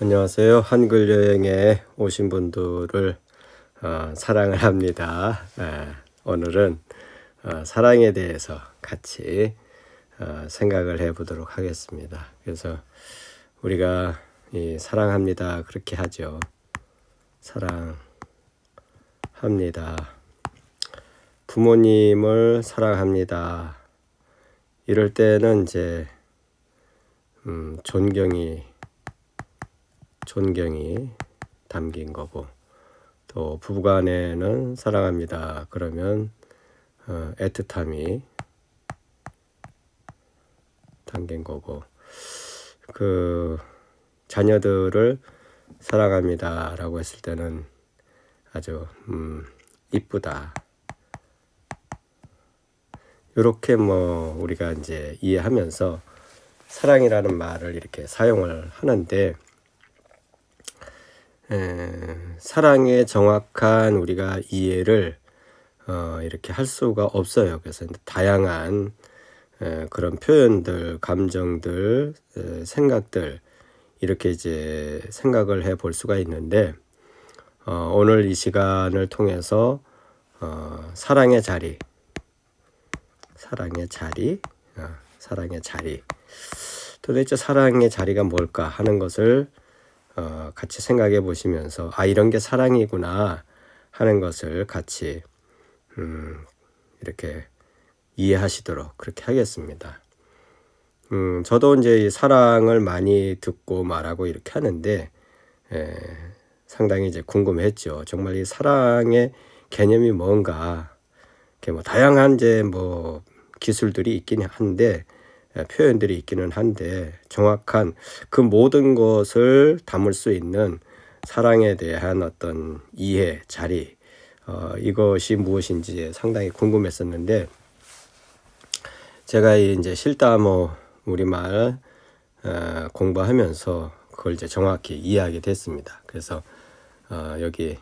안녕하세요. 한글 여행에 오신 분들을 어, 사랑을 합니다. 에, 오늘은 어, 사랑에 대해서 같이 어, 생각을 해보도록 하겠습니다. 그래서 우리가 이 사랑합니다 그렇게 하죠. 사랑합니다. 부모님을 사랑합니다. 이럴 때는 이제 음, 존경이 존경이 담긴 거고 또 부부간에는 사랑합니다. 그러면 어, 애틋함이 담긴 거고 그 자녀들을 사랑합니다라고 했을 때는 아주 음, 이쁘다. 이렇게 뭐 우리가 이제 이해하면서 사랑이라는 말을 이렇게 사용을 하는데 에, 사랑의 정확한 우리가 이해를 어, 이렇게 할 수가 없어요. 그래서 다양한 에, 그런 표현들, 감정들, 에, 생각들 이렇게 이제 생각을 해 볼 수가 있는데 어, 오늘 이 시간을 통해서 어, 사랑의 자리, 사랑의 자리, 어, 사랑의 자리. 도대체 사랑의 자리가 뭘까 하는 것을 어, 같이 생각해 보시면서 아 이런 게 사랑이구나 하는 것을 같이 음, 이렇게 이해하시도록 그렇게 하겠습니다. 음, 저도 이제 사랑을 많이 듣고 말하고 이렇게 하는데 에, 상당히 이제 궁금했죠. 정말 이 사랑의 개념이 뭔가 이렇게 뭐 다양한 이제 뭐 기술들이 있긴 한데 표현들이 있기는 한데 정확한 그 모든 것을 담을 수 있는 사랑에 대한 어떤 이해 자리 어, 이것이 무엇인지 상당히 궁금했었는데 제가 이제 실다모 우리말 어, 공부하면서 그걸 이제 정확히 이해하게 됐습니다. 그래서 어, 여기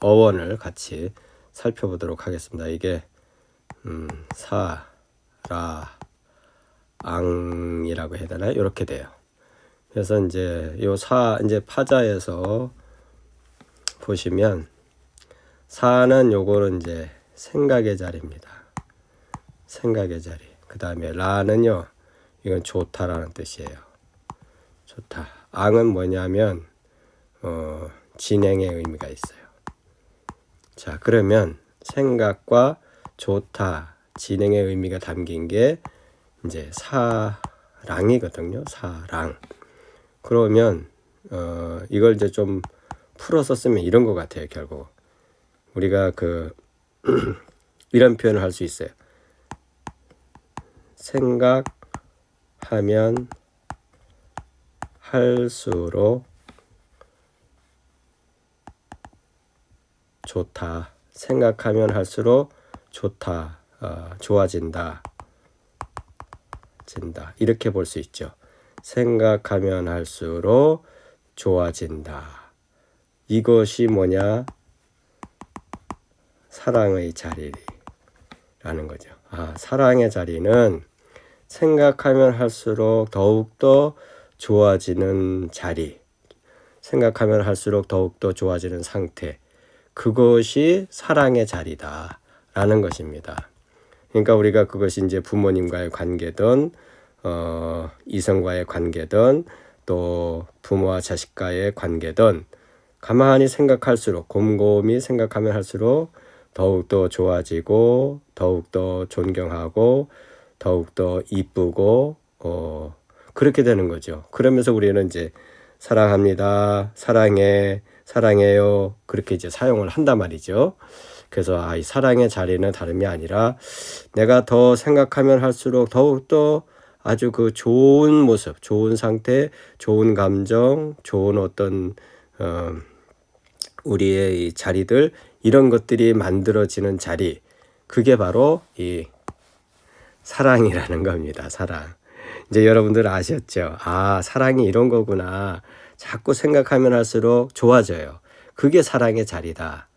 어원을 같이 살펴보도록 하겠습니다. 이게 음, 사, 라, 앙이라고 해야 되나요? 이렇게 돼요. 그래서 이제 요 사 이제 파자에서 보시면 사는 요거는 이제 생각의 자리입니다. 생각의 자리. 그 다음에 라는요, 이건 좋다라는 뜻이에요. 좋다. 앙은 뭐냐면 어, 진행의 의미가 있어요. 자, 그러면 생각과 좋다, 진행의 의미가 담긴 게 이제 사랑이거든요. 사랑. 그러면 어 이걸 이제 좀 풀어서 쓰면 이런 것 같아요. 결국 우리가 그 이런 표현을 할 수 있어요. 생각하면 할수록 좋다. 생각하면 할수록 좋다. 어, 좋아진다. 좋아진다. 이렇게 볼 수 있죠. 생각하면 할수록 좋아진다. 이것이 뭐냐? 사랑의 자리라는 거죠. 아, 사랑의 자리는 생각하면 할수록 더욱더 좋아지는 자리. 생각하면 할수록 더욱더 좋아지는 상태. 그것이 사랑의 자리다. 라는 것입니다. 그러니까 우리가 그것이 이제 부모님과의 관계든 어, 이성과의 관계든 또 부모와 자식과의 관계든 가만히 생각할수록 곰곰이 생각하면 할수록 더욱더 좋아지고 더욱더 존경하고 더욱더 이쁘고 어, 그렇게 되는 거죠. 그러면서 우리는 이제 사랑합니다. 사랑해. 사랑해요. 그렇게 이제 사용을 한단 말이죠. 그래서 아, 이 사랑의 자리는 다름이 아니라 내가 더 생각하면 할수록 더욱더 아주 그 좋은 모습, 좋은 상태, 좋은 감정, 좋은 어떤 어, 우리의 이 자리들 이런 것들이 만들어지는 자리 그게 바로 이 사랑이라는 겁니다. 사랑. 이제 여러분들 아셨죠? 아, 사랑이 이런 거구나. 자꾸 생각하면 할수록 좋아져요. 그게 사랑의 자리다.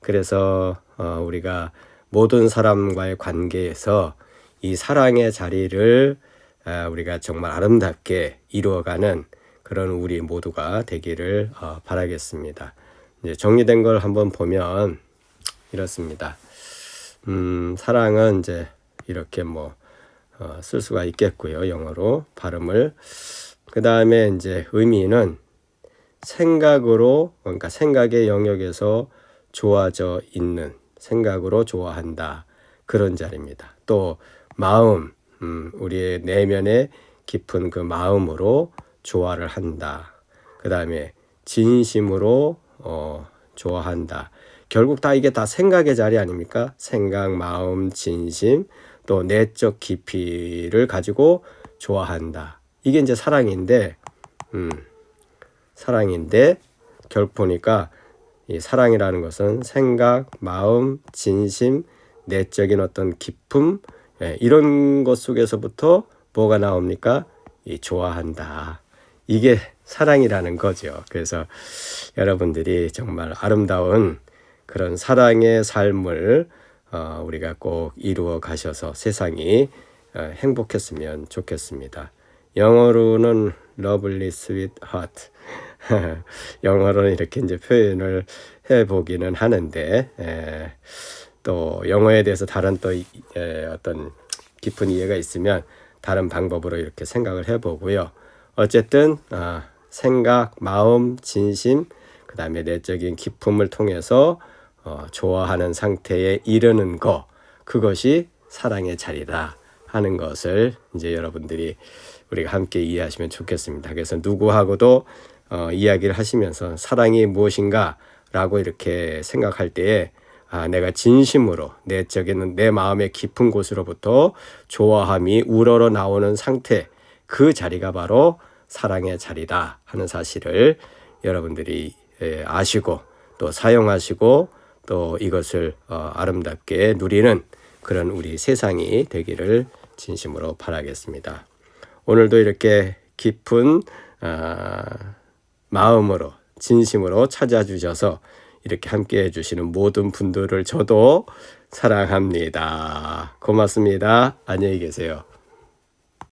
그래서 어, 우리가 모든 사람과의 관계에서 이 사랑의 자리를 어, 우리가 정말 아름답게 이루어가는 그런 우리 모두가 되기를 어, 바라겠습니다. 이제 정리된 걸 한번 보면 이렇습니다. 음, 사랑은 이제 이렇게 뭐 어, 쓸 수가 있겠고요. 영어로 발음을 그 다음에 이제 의미는 생각으로 그러니까 생각의 영역에서 좋아져 있는 생각으로 좋아한다 그런 자리입니다. 또 마음 음, 우리의 내면의 깊은 그 마음으로 좋아를 한다. 그 다음에 진심으로 어, 좋아한다. 결국 다 이게 다 생각의 자리 아닙니까? 생각, 마음, 진심, 또 내적 깊이를 가지고 좋아한다. 이게 이제 사랑인데, 음, 사랑인데 결국 보니까 이 사랑이라는 것은 생각, 마음, 진심, 내적인 어떤 기쁨 예, 이런 것 속에서부터 뭐가 나옵니까? 이 좋아한다. 이게 사랑이라는 거죠. 그래서 여러분들이 정말 아름다운 그런 사랑의 삶을 어, 우리가 꼭 이루어 가셔서 세상이 어, 행복했으면 좋겠습니다. 영어로는 lovely sweet heart. 영어로는 이렇게 이제 표현을 해 보기는 하는데 에, 또 영어에 대해서 다른 또 이- 에, 어떤 깊은 이해가 있으면 다른 방법으로 이렇게 생각을 해 보고요. 어쨌든 아, 생각, 마음, 진심, 그 다음에 내적인 기쁨을 통해서 어, 좋아하는 상태에 이르는 거 그것이 사랑의 자리다 하는 것을 이제 여러분들이 우리가 함께 이해하시면 좋겠습니다. 그래서 누구하고도 어, 이야기를 하시면서 사랑이 무엇인가라고 이렇게 생각할 때에 아, 내가 진심으로 내적인 내 마음의 깊은 곳으로부터 좋아함이 우러러 나오는 상태 그 자리가 바로 사랑의 자리다 하는 사실을 여러분들이 예, 아시고 또 사용하시고 또 이것을 어, 아름답게 누리는 그런 우리 세상이 되기를 진심으로 바라겠습니다. 오늘도 이렇게 깊은 아, 마음으로 진심으로 찾아주셔서 이렇게 함께 해주시는 모든 분들을 저도 사랑합니다. 고맙습니다. 안녕히 계세요.